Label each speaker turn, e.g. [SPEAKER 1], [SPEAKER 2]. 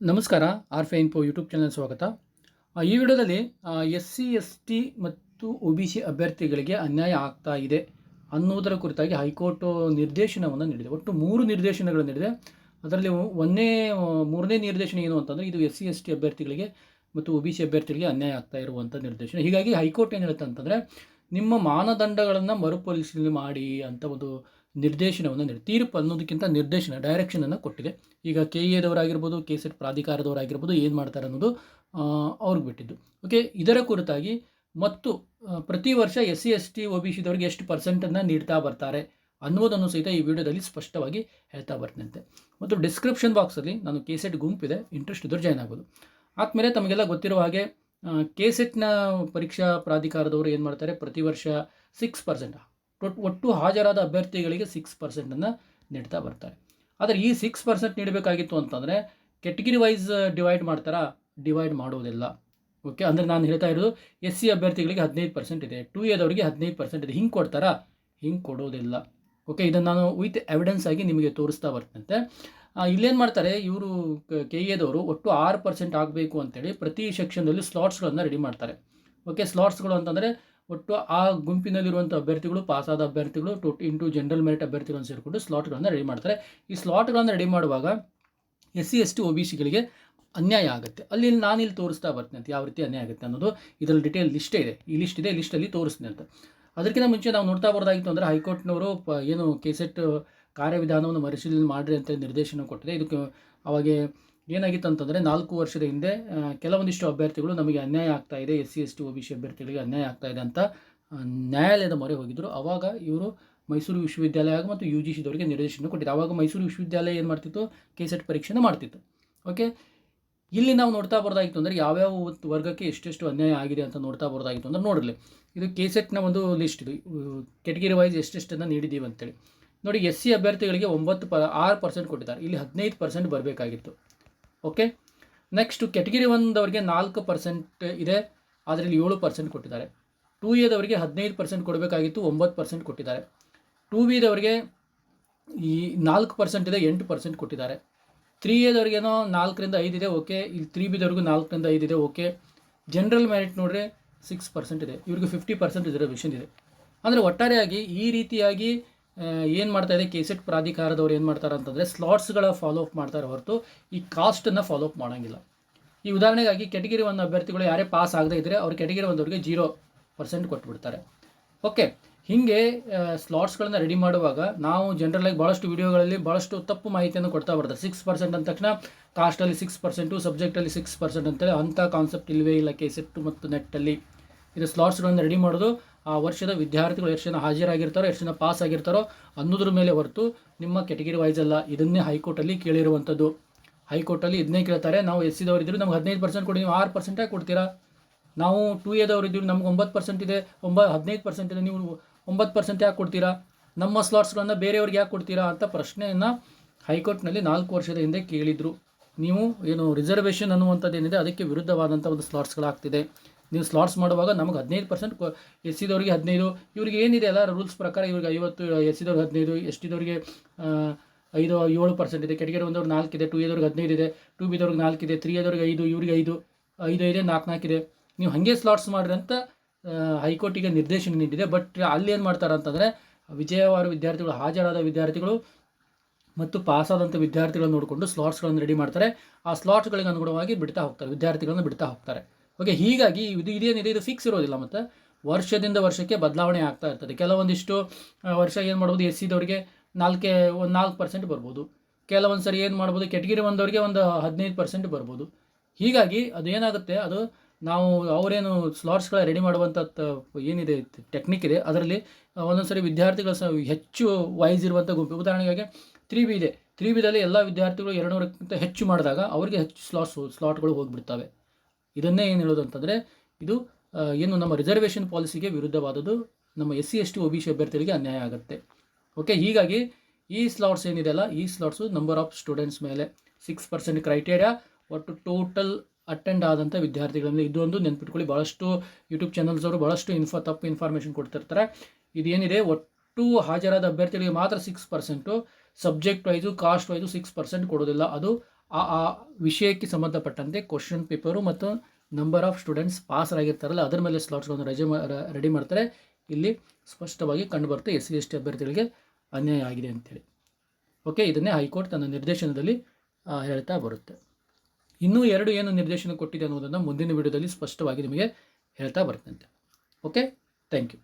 [SPEAKER 1] ನಮಸ್ಕಾರ ಆರ್ ಫೆ info YouTube channel ಸ್ವಾಗತ ಈ ವಿಡಿಯೋದಲ್ಲಿ ಎಸ್ ಸಿ ಎಸ್ ಟಿ ಮತ್ತು ಒ ಬಿ ಸಿ ಅಭ್ಯರ್ಥಿಗಳಿಗೆ ಅನ್ಯಾಯ ಆಗ್ತಾ ಇದೆ ಅನ್ನೋದರ ಕುರಿತಾಗಿ ಹೈಕೋರ್ಟ್ ನಿರ್ದೇಶನವನ್ನು ನೀಡಿದೆ. ಒಟ್ಟು ಮೂರು ನಿರ್ದೇಶನಗಳನ್ನು ನೀಡಿದೆ. ಅದರಲ್ಲಿ ಒಂದನೇ ಮೂರನೇ ನಿರ್ದೇಶನ ಏನು ಅಂತಂದರೆ, ಇದು ಎಸ್ ಸಿ ಎಸ್ ಟಿ ಅಭ್ಯರ್ಥಿಗಳಿಗೆ ಮತ್ತು ಒ ಬಿ ಸಿ ಅಭ್ಯರ್ಥಿಗಳಿಗೆ ಅನ್ಯಾಯ ಆಗ್ತಾ ಇರುವಂಥ ನಿರ್ದೇಶನ. ಹೀಗಾಗಿ ಹೈಕೋರ್ಟ್ ಏನು ಹೇಳುತ್ತೆ ಅಂತಂದರೆ, ನಿಮ್ಮ ಮಾನದಂಡಗಳನ್ನು ಮರುಪರಿಶೀಲನೆ ಮಾಡಿ ಅಂತ ಒಂದು ನಿರ್ದೇಶನವನ್ನು ನೀಡಿ, ತೀರ್ಪು ಅನ್ನೋದಕ್ಕಿಂತ ನಿರ್ದೇಶನ ಡೈರೆಕ್ಷನನ್ನು ಕೊಟ್ಟಿದೆ. ಈಗ ಕೆ ಎದವರಾಗಿರ್ಬೋದು ಕೆ ಸೆಟ್ ಪ್ರಾಧಿಕಾರದವರಾಗಿರ್ಬೋದು ಏನು ಮಾಡ್ತಾರೆ ಅನ್ನೋದು ಅವ್ರಿಗೆ ಬಿಟ್ಟಿದ್ದು. ಓಕೆ ಇದರ ಕುರಿತಾಗಿ ಮತ್ತು ಪ್ರತಿ ವರ್ಷ S C, S T, O B ಸಿದವ್ರಿಗೆ ಎಷ್ಟು ಪರ್ಸೆಂಟನ್ನು ನೀಡ್ತಾ ಬರ್ತಾರೆ ಅನ್ನೋದನ್ನು ಸಹಿತ ಈ ವಿಡಿಯೋದಲ್ಲಿ ಸ್ಪಷ್ಟವಾಗಿ ಹೇಳ್ತಾ ಬರ್ತಂತೆ ಮತ್ತು ಡಿಸ್ಕ್ರಿಪ್ಷನ್ ಬಾಕ್ಸಲ್ಲಿ ನಾನು ಕೆ ಸೆಟ್ ಗುಂಪಿದೆ ಇಂಟ್ರೆಸ್ಟ್ ಇದ್ದವ್ರು ಜಾಯ್ನ್ ಆಗ್ಬೋದು. ಆದಮೇಲೆ ತಮಗೆಲ್ಲ ಗೊತ್ತಿರುವ ಹಾಗೆ ಕೆ ಸೆಟ್ನ ಪರೀಕ್ಷಾ ಪ್ರಾಧಿಕಾರದವರು ಏನು ಮಾಡ್ತಾರೆ, ಪ್ರತಿ ವರ್ಷ ಸಿಕ್ಸ್ ಪರ್ಸೆಂಟ್ ಒಟ್ಟು ಹಾಜರಾದ ಅಭ್ಯರ್ಥಿಗಳಿಗೆ ಸಿಕ್ಸ್ ಪರ್ಸೆಂಟನ್ನು ನೀಡ್ತಾ ಬರ್ತಾರೆ. ಆದರೆ ಈ ಸಿಕ್ಸ್ ಪರ್ಸೆಂಟ್ ನೀಡಬೇಕಾಗಿತ್ತು ಅಂತಂದರೆ ಕೆಟಗಿರಿ ವೈಸ್ ಡಿವೈಡ್ ಮಾಡ್ತಾರಾ? ಡಿವೈಡ್ ಮಾಡೋದಿಲ್ಲ. ಓಕೆ ಅಂದರೆ ನಾನು ಹೇಳ್ತಾ ಇರೋದು ಎಸ್ ಸಿ ಅಭ್ಯರ್ಥಿಗಳಿಗೆ ಹದಿನೈದು ಪರ್ಸೆಂಟ್ ಇದೆ. ಟು ಎದವರಿಗೆ ಹದಿನೈದು ಪರ್ಸೆಂಟ್ ಇದೆ. ಹಿಂಗೆ ಕೊಡ್ತಾರಾ? ಹಿಂಗೆ ಕೊಡೋದಿಲ್ಲ. ಓಕೆ ಇದನ್ನು ನಾನು ವಿತ್ ಎವಿಡೆನ್ಸ್ ಆಗಿ ನಿಮಗೆ ತೋರಿಸ್ತಾ ಬರ್ತಂತೆ ಇಲ್ಲೇನು ಮಾಡ್ತಾರೆ? ಇವರು ಕೆ ಎದವರು ಒಟ್ಟು ಆರು ಪರ್ಸೆಂಟ್ ಆಗಬೇಕು ಅಂತೇಳಿ ಪ್ರತಿ ಸೆಕ್ಷನ್ನಲ್ಲಿ ಸ್ಲಾಟ್ಸ್ಗಳನ್ನು ರೆಡಿ ಮಾಡ್ತಾರೆ. ಓಕೆ ಸ್ಲಾಟ್ಸ್ಗಳು ಅಂತಂದರೆ ಒಟ್ಟು ಆ ಗುಂಪಿನಲ್ಲಿರುವಂಥ ಅಭ್ಯರ್ಥಿಗಳು, ಪಾಸಾದ ಅಭ್ಯರ್ಥಿಗಳು, ಟೋಟ್ ಇಂಟು ಜನರಲ್ ಮೆರಿಟ್ ಅಭ್ಯರ್ಥಿಗಳನ್ನು ಸೇರಿಕೊಂಡು ಸ್ಲಾಟ್ಗಳನ್ನು ರೆಡಿ ಮಾಡ್ತಾರೆ. ಈ ಸ್ಲಾಟ್ಗಳನ್ನು ರೆಡಿ ಮಾಡುವಾಗ S C, S T O B ಸಿಗಳಿಗೆ ಅನ್ಯಾಯ ಆಗುತ್ತೆ. ಅಲ್ಲಿ ನಾನು ಇಲ್ಲಿ ತೋರಿಸ್ತಾ ಬರ್ತೀನಿ ಅಂತ ಯಾವ ರೀತಿ ಅನ್ಯಾಯ ಆಗುತ್ತೆ ಅನ್ನೋದು ಇದರಲ್ಲಿ ಡಿಟೇಲ್ ಲಿಸ್ಟೇ ಇದೆ. ಈ ಲಿಸ್ಟ್ ಇದೆ ಲಿಸ್ಟಲ್ಲಿ ತೋರಿಸ್ತೀನಿ ಅಂತ. ಅದಕ್ಕಿಂತ ಮುಂಚೆ ನಾವು ನೋಡ್ತಾ ಬರೋದಾಗಿತ್ತು ಅಂದರೆ ಹೈಕೋರ್ಟ್ನವರು ಏನು ಕೆಸೆಟ್ ಕಾರ್ಯವಿಧಾನವನ್ನು ಮರುಶೀಲನೆ ಮಾಡಿರಿ ಅಂತ ನಿರ್ದೇಶನ ಕೊಟ್ಟಿದೆ. ಇದಕ್ಕೆ ಅವಾಗ ಏನಾಗಿತ್ತು ಅಂತಂದರೆ ನಾಲ್ಕು ವರ್ಷದ ಹಿಂದೆ ಕೆಲವೊಂದಿಷ್ಟು ಅಭ್ಯರ್ಥಿಗಳು ನಮಗೆ ಅನ್ಯಾಯ ಆಗ್ತಾ ಇದೆ, S C, S T O B C ಅಭ್ಯರ್ಥಿಗಳಿಗೆ ಅನ್ಯಾಯ ಆಗ್ತಾ ಇದೆ ಅಂತ ನ್ಯಾಯಾಲಯದ ಮೊರೆ ಹೋಗಿದ್ದರು ಆವಾಗ ಇವರು ಮೈಸೂರು ವಿಶ್ವವಿದ್ಯಾಲಯ ಮತ್ತು ಯು ಜಿ ಸಿದವರಿಗೆ ನಿರ್ದೇಶನ ಕೊಟ್ಟಿದ್ದು ಆವಾಗ ಮೈಸೂರು ವಿಶ್ವವಿದ್ಯಾಲಯ ಏನು ಮಾಡ್ತಿತ್ತು? ಕೆ ಸೆಟ್ ಪರೀಕ್ಷೆನ ಮಾಡ್ತಿತ್ತು. ಓಕೆ ಇಲ್ಲಿ ನಾವು ನೋಡ್ತಾ ಬರೋದಾಗಿತ್ತು ಅಂದರೆ ಯಾವ್ಯಾವ ವರ್ಗಕ್ಕೆ ಎಷ್ಟೆಷ್ಟು ಅನ್ಯಾಯ ಆಗಿದೆ ಅಂತ ನೋಡ್ತಾ ಬರೋದಾಗಿತ್ತು ಅಂದರೆ ನೋಡಿರಲಿ. ಇದು ಕೆ ಸೆಟ್ನ ಒಂದು ಲಿಸ್ಟ್ ಇದು. ಕೆಟಗಿರಿ ವೈಸ್ ಎಷ್ಟೆಷ್ಟನ್ನು ನೀಡಿದ್ದೀವಿ ಅಂತೇಳಿ. ನೋಡಿ, ಎಸ್ ಸಿ ಅಭ್ಯರ್ಥಿಗಳಿಗೆ ಒಂಬತ್ತು ಪ ಆರು ಪರ್ಸೆಂಟ್ ಕೊಟ್ಟಿದ್ದಾರೆ. ಇಲ್ಲಿ ಹದಿನೈದು ಪರ್ಸೆಂಟ್ ಬರಬೇಕಾಗಿತ್ತು. ಓಕೆ ನೆಕ್ಸ್ಟು ಕೆಟಗಿರಿ ಒಂದವರಿಗೆ ನಾಲ್ಕು ಪರ್ಸೆಂಟ್ ಇದೆ. ಅದರಲ್ಲಿ ಏಳು ಪರ್ಸೆಂಟ್ ಕೊಟ್ಟಿದ್ದಾರೆ. ಟೂ ಎದವರಿಗೆ ಹದಿನೈದು ಪರ್ಸೆಂಟ್ ಕೊಡಬೇಕಾಗಿತ್ತು, ಒಂಬತ್ತು ಪರ್ಸೆಂಟ್ ಕೊಟ್ಟಿದ್ದಾರೆ. ಟೂ ಬಿದವರಿಗೆ ಈ ನಾಲ್ಕು ಪರ್ಸೆಂಟ್ ಇದೆ, ಎಂಟು ಪರ್ಸೆಂಟ್ ಕೊಟ್ಟಿದ್ದಾರೆ. ತ್ರೀ ಎದವ್ರಿಗೇನೋ ನಾಲ್ಕರಿಂದ ಐದು ಇದೆ ಓಕೆ ಇಲ್ಲಿ ತ್ರೀ ಬಿದವ್ರಿಗೂ ನಾಲ್ಕರಿಂದ ಐದು ಇದೆ ಓಕೆ ಜನರಲ್ ಮೆರಿಟ್ ನೋಡ್ರೆ ಸಿಕ್ಸ್ ಪರ್ಸೆಂಟ್ ಇದೆ. ಇವ್ರಿಗೆ ಫಿಫ್ಟಿ ಪರ್ಸೆಂಟ್ ರಿಸರ್ವೇಷನ್ ಇದೆ. ಅಂದರೆ ಒಟ್ಟಾರೆಯಾಗಿ ಈ ರೀತಿಯಾಗಿ ಏನು ಮಾಡ್ತಾ ಇದೆ? ಕೆಸೆಟ್ ಪ್ರಾಧಿಕಾರದವ್ರು ಏನು ಮಾಡ್ತಾರೆ ಅಂತಂದರೆ ಸ್ಲಾಟ್ಸ್ಗಳ ಫಾಲೋ ಅಪ್ ಮಾಡ್ತಾರೆ ಹೊರತು ಈ ಕಾಸ್ಟನ್ನು ಫಾಲೋ ಅಪ್ ಮಾಡೋಂಗಿಲ್ಲ. ಈ ಉದಾಹರಣೆಗಾಗಿ ಕೆಟಗಿರಿ ಒಂದು ಅಭ್ಯರ್ಥಿಗಳು ಯಾರೇ ಪಾಸ್ ಆಗದೇ ಇದ್ದರೆ ಅವ್ರು ಕೆಟಗಿರಿ ಒಂದವ್ರಿಗೆ ಜೀರೋ ಪರ್ಸೆಂಟ್ ಕೊಟ್ಬಿಡ್ತಾರೆ. ಓಕೆ ಹೀಗೆ ಸ್ಲಾಟ್ಸ್ಗಳನ್ನ ರೆಡಿ ಮಾಡುವಾಗ ನಾವು ಜನರಲಾಗಿ ಭಾಳಷ್ಟು ವಿಡಿಯೋಗಳಲ್ಲಿ ಭಾಳಷ್ಟು ತಪ್ಪು ಮಾಹಿತಿಯನ್ನು ಕೊಡ್ತಾ ಬರ್ತಾರೆ ಸಿಕ್ಸ್ ಪರ್ಸೆಂಟ್ ಅಂದ ತಕ್ಷಣ ಕಾಸ್ಟಲ್ಲಿ ಸಿಕ್ಸ್ ಪರ್ಸೆಂಟು ಸಬ್ಜೆಕ್ಟಲ್ಲಿ ಸಿಕ್ಸ್ ಪರ್ಸೆಂಟ್ ಅಂತೇಳಿ ಅಂಥ ಕಾನ್ಸೆಪ್ಟ್ ಇಲ್ಲವೇ ಇಲ್ಲ ಕೆಸೆಟ್ ಮತ್ತು ನೆಟ್ಟಲ್ಲಿ ಇದು ಸ್ಲಾಟ್ಸ್ಗಳನ್ನು ರೆಡಿ ಮಾಡೋದು. ಆ ವರ್ಷದ ವಿದ್ಯಾರ್ಥಿಗಳು ಎಷ್ಟು ಜನ ಹಾಜರಾಗಿರ್ತಾರೋ, ಎಷ್ಟು ಜನ ಪಾಸ್ ಆಗಿರ್ತಾರೋ ಅನ್ನೋದ್ರ ಮೇಲೆ ಹೊರತು ನಿಮ್ಮ ಕೆಟಗಿರಿ ವೈಸ್ ಅಲ್ಲ ಇದನ್ನೇ ಹೈಕೋರ್ಟಲ್ಲಿ ಕೇಳಿರುವಂಥದ್ದು. ಹೈಕೋರ್ಟಲ್ಲಿ ಇದನ್ನೇ ಕೇಳ್ತಾರೆ. ನಾವು ಎಸ್ ಸಿದವ್ರು ಇದ್ರು ನಮ್ಗೆ ಹದಿನೈದು ಪರ್ಸೆಂಟ್ ಕೊಡಿ, ನೀವು ಆರು ಪರ್ಸೆಂಟಾಗಿ ಕೊಡ್ತೀರಾ? ನಾವು ಟೂ ಇದ್ದೀವಿ, ನಮ್ಗೆ ಒಂಬತ್ತು ಪರ್ಸೆಂಟ್ ಇದೆ, ಒಂಬ, ಹದಿನೈದು ಪರ್ಸೆಂಟ್ ಇದೆ, ನೀವು ಒಂಬತ್ತು ಪರ್ಸೆಂಟ್ ಯಾಕೆ ಕೊಡ್ತೀರಾ? ನಮ್ಮ ಸ್ಲಾಟ್ಸ್ಗಳನ್ನು ಬೇರೆಯವ್ರಿಗೆ ಯಾಕೆ ಕೊಡ್ತೀರಾ ಅಂತ ಪ್ರಶ್ನೆಯನ್ನು ಹೈಕೋರ್ಟ್ನಲ್ಲಿ ನಾಲ್ಕು ವರ್ಷದ ಹಿಂದೆ ಕೇಳಿದರು. ನೀವು ಏನು ರಿಸರ್ವೇಷನ್ ಅನ್ನುವಂಥದ್ದು ಏನಿದೆ ಅದಕ್ಕೆ ವಿರುದ್ಧವಾದಂಥ ಒಂದು ಸ್ಲಾಟ್ಸ್ಗಳಾಗ್ತಿದೆ ನೀವು ಸ್ಲಾಟ್ಸ್ ಮಾಡುವಾಗ ನಮಗೆ ಹದಿನೈದು ಪರ್ಸೆಂಟ್ ಎಸ್ ಸಿದವ್ರಿಗೆ ಹದಿನೈದು. ಇವ್ರಿಗೆ ಏನಿದೆ ಅಲ್ಲ ರೂಲ್ಸ್ ಪ್ರಕಾರ ಇವ್ರಿಗೆ ಐವತ್ತು ಎಸ್ ಸಿದವ್ರಿಗೆ ಹದಿನೈದು ಎಸ್ ಟಿದವ್ರಿಗೆ ಐದು, ಏಳು ಪರ್ಸೆಂಟ್ ಇದೆ. ಕೆಟಗರಿ ಒಂದವ್ರಿಗೆ ಇದೆ ಟು ಎದವ್ರಿಗೆ ಹದಿನೈದು ಇದೆ ಟು ಬಿದವ್ರಿಗೆ ಇದೆ ತ್ರೀ ಎದವ್ರಿಗೆ ಐದು, ಇವ್ರಿಗೆ ಐದು ಐದು ಐದೇ ನಾಲ್ಕು ಇದೆ. ನೀವು ಹಾಗೆ ಸ್ಲಾಟ್ಸ್ ಮಾಡಿರಿ ಅಂತ ಹೈಕೋರ್ಟಿಗೆ ನಿರ್ದೇಶನ ನೀಡಿದೆ. ಬಟ್ ಅಲ್ಲಿ ಏನು ಮಾಡ್ತಾರೆ ಅಂತಂದರೆ, ವಿಜಯವಾರ ವಿದ್ಯಾರ್ಥಿಗಳು, ಹಾಜರಾದ ವಿದ್ಯಾರ್ಥಿಗಳು ಮತ್ತು ಪಾಸಾದಂಥ ವಿದ್ಯಾರ್ಥಿಗಳನ್ನು ನೋಡಿಕೊಂಡು ಸ್ಲಾಟ್ಸ್ಗಳನ್ನು ರೆಡಿ ಮಾಡ್ತಾರೆ. ಆ ಸ್ಲಾಟ್ಸ್ಗಳಿಗೆ ಅನುಗುಣವಾಗಿ ಬಿಡ್ತಾ ಹೋಗ್ತಾರೆ, ವಿದ್ಯಾರ್ಥಿಗಳನ್ನು ಬಿಡ್ತಾ ಹೋಗ್ತಾರೆ. ಓಕೆ ಹೀಗಾಗಿ ಇದು ಇದೇನಿದೆ ಇದು ಫಿಕ್ಸ್ ಇರೋದಿಲ್ಲ ಮತ್ತು. ವರ್ಷದಿಂದ ವರ್ಷಕ್ಕೆ ಬದಲಾವಣೆ ಆಗ್ತಾ ಇರ್ತದೆ. ಕೆಲವೊಂದಿಷ್ಟು ವರ್ಷ ಏನು ಮಾಡ್ಬೋದು ಎಸ್ ಸಿದವ್ರಿಗೆ ನಾಲ್ಕೆ, ಒಂದು ನಾಲ್ಕು ಪರ್ಸೆಂಟ್ ಬರ್ಬೋದು. ಕೆಲವೊಂದು ಸರಿ ಏನು ಮಾಡ್ಬೋದು, ಕೆಟಗಿರಿ ಒಂದವ್ರಿಗೆ ಒಂದು ಹದಿನೈದು ಪರ್ಸೆಂಟ್ ಬರ್ಬೋದು. ಹೀಗಾಗಿ ಅದು ಏನಾಗುತ್ತೆ, ಅದು ನಾವು ಅವರೇನು ಸ್ಲಾಟ್ಸ್ಗಳ ರೆಡಿ ಮಾಡುವಂಥ ಏನಿದೆ ಟೆಕ್ನಿಕ್ ಇದೆ. ಅದರಲ್ಲಿ ಒಂದೊಂದು ಸರಿ ವಿದ್ಯಾರ್ಥಿಗಳ ಸಹ ಹೆಚ್ಚು ವೈಸ್ ಇರುವಂಥ ಗುಂಪು. ಉದಾಹರಣೆಗಾಗಿ ತ್ರೀ ಬಿ ಇದೆ. ತ್ರೀ ಬಿದಲ್ಲಿ ಎಲ್ಲ ವಿದ್ಯಾರ್ಥಿಗಳು ಎರಡುನೂರಕ್ಕಿಂತ ಹೆಚ್ಚು ಮಾಡಿದಾಗ ಅವರಿಗೆ ಹೆಚ್ಚು ಸ್ಲಾಟ್ಸ್ ಸ್ಲಾಟ್ಗಳು ಹೋಗಿಬಿಡ್ತವೆ. ಇದನ್ನೇ ಏನು ಹೇಳೋದು ಅಂತಂದರೆ, ಇದು ಏನು ನಮ್ಮ ರಿಸರ್ವೇಷನ್ ಪಾಲಿಸಿಗೆ ವಿರುದ್ಧವಾದದ್ದು ನಮ್ಮ S C S T O B C ಅಭ್ಯರ್ಥಿಗಳಿಗೆ ಅನ್ಯಾಯ ಆಗುತ್ತೆ. ಓಕೆ ಹೀಗಾಗಿ ಈ ಸ್ಲಾಟ್ಸ್ ಏನಿದೆ ಅಲ್ಲ, ಈ ಸ್ಲಾಟ್ಸು ನಂಬರ್ ಆಫ್ ಸ್ಟೂಡೆಂಟ್ಸ್ ಮೇಲೆ ಸಿಕ್ಸ್ ಪರ್ಸೆಂಟ್ ಕ್ರೈಟೇರಿಯಾ ಒಟ್ಟು ಟೋಟಲ್ ಅಟೆಂಡ್ ಆದಂಥ ವಿದ್ಯಾರ್ಥಿಗಳಿಂದ ಇದೊಂದು ನೆನ್ಪಿಟ್ಕೊಳ್ಳಿ. ಭಾಳಷ್ಟು ಯೂಟ್ಯೂಬ್ ಚಾನಲ್ಸ್ ಅವರು ಭಾಳಷ್ಟು ಇನ್ಫೋ ತಪ್ಪು ಇನ್ಫಾರ್ಮೇಷನ್ ಕೊಡ್ತಿರ್ತಾರೆ. ಇದೇನಿದೆ, ಒಟ್ಟು ಹಾಜರಾದ ಅಭ್ಯರ್ಥಿಗಳಿಗೆ ಮಾತ್ರ six percent subject wise caste wise six percent ಕೊಡೋದಿಲ್ಲ. ಅದು ಆ ಆ ವಿಷಯಕ್ಕೆ ಸಂಬಂಧಪಟ್ಟಂತೆ ಕ್ವಶನ್ ಪೇಪರು ಮತ್ತು ನಂಬರ್ ಆಫ್ ಸ್ಟೂಡೆಂಟ್ಸ್ ಪಾಸ್ ಆಗಿರ್ತಾರಲ್ಲ, ಅದರ ಮೇಲೆ ಸ್ಲಾಟ್ಸ್ಗಳನ್ನು ರಜೆ ರೆಡಿ ಮಾಡ್ತಾರೆ. ಇಲ್ಲಿ ಸ್ಪಷ್ಟವಾಗಿ ಕಂಡುಬರುತ್ತೆ ಎಸ್ ಸಿ ಎಸ್ ಟಿ ಅಭ್ಯರ್ಥಿಗಳಿಗೆ ಅನ್ಯಾಯ ಆಗಿದೆ ಅಂತೇಳಿ. ಓಕೆ ಇದನ್ನೇ ಹೈಕೋರ್ಟ್ ತನ್ನ ನಿರ್ದೇಶನದಲ್ಲಿ ಹೇಳ್ತಾ ಬರುತ್ತೆ. ಇನ್ನೂ ಎರಡು ಏನು ನಿರ್ದೇಶನ ಕೊಟ್ಟಿದೆ ಅನ್ನೋದನ್ನು ಮುಂದಿನ ವಿಡಿಯೋದಲ್ಲಿ ಸ್ಪಷ್ಟವಾಗಿ ನಿಮಗೆ ಹೇಳ್ತಾ ಬರ್ತಂತೆ ಓಕೆ ಥ್ಯಾಂಕ್ ಯು